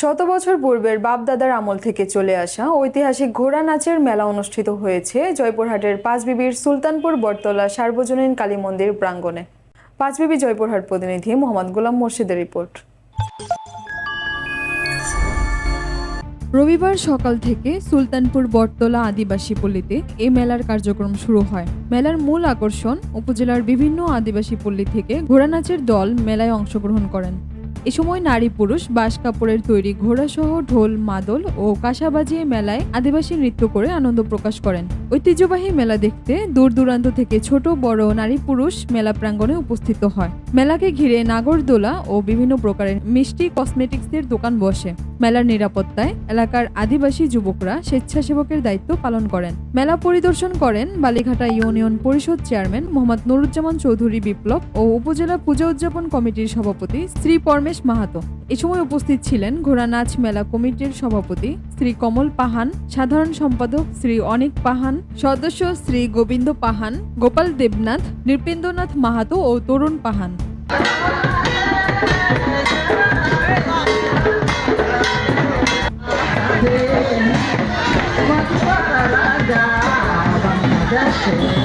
শত বছর পূর্বের বাপদাদার আমল থেকে চলে আসা ঐতিহাসিক ঘোড়া নাচের মেলা অনুষ্ঠিত হয়েছে জয়পুরহাটের পাঁচবিবির সুলতানপুর বটতলা সার্বজনীন কালী মন্দির প্রাঙ্গণে। পাঁচবিবি জয়পুরহাট প্রতিনিধি মোহাম্মদ গোলাম মুর্শিদের রিপোর্ট। রবিবার সকাল থেকে সুলতানপুর বটতলা আদিবাসী পল্লীতে এই মেলার কার্যক্রম শুরু হয়। মেলার মূল আকর্ষণ উপজেলার বিভিন্ন আদিবাসী পল্লী থেকে ঘোড়া নাচের দল মেলায় অংশগ্রহণ করেন। এ সময় নারী পুরুষ, বাঁশ কাপড়ের তৈরি ঘোড়াসহ ঢোল, মাদল ও কাঁসা বাজিয়ে মেলায় আদিবাসী নৃত্য করে আনন্দ প্রকাশ করেন। ঐতিহ্যবাহী মেলা দেখতে দূর দূরান্ত থেকে ছোট, বড় নারী পুরুষ মেলা প্রাঙ্গণে উপস্থিত হয়। মেলাকে ঘিরে নাগরদোলা ও বিভিন্ন প্রকারের মিষ্টি কসমেটিক্সের দোকান বসে। মেলার নিরাপত্তায় এলাকার আদিবাসী যুবকরা স্বেচ্ছাসেবকের দায়িত্ব পালন করেন। মেলা পরিদর্শন করেন বালিঘাটা ইউনিয়ন পরিষদ চেয়ারম্যান মোহাম্মদ নুরুজ্জামান চৌধুরী বিপ্লব ও উপজেলা পূজা উদযাপন কমিটির সভাপতি শ্রী পরমেশ মাহাতো। এ সময় উপস্থিত ছিলেন ঘোড়া নাচ মেলা কমিটির সভাপতি শ্রী কমল পাহান, সাধারণ সম্পাদক শ্রী অনিক পাহান, সদস্য শ্রী গোবিন্দ পাহান, গোপাল দেবনাথ, নৃপেন্দ্রনাথ মাহাতো ও তরুণ পাহান। Bangladesh,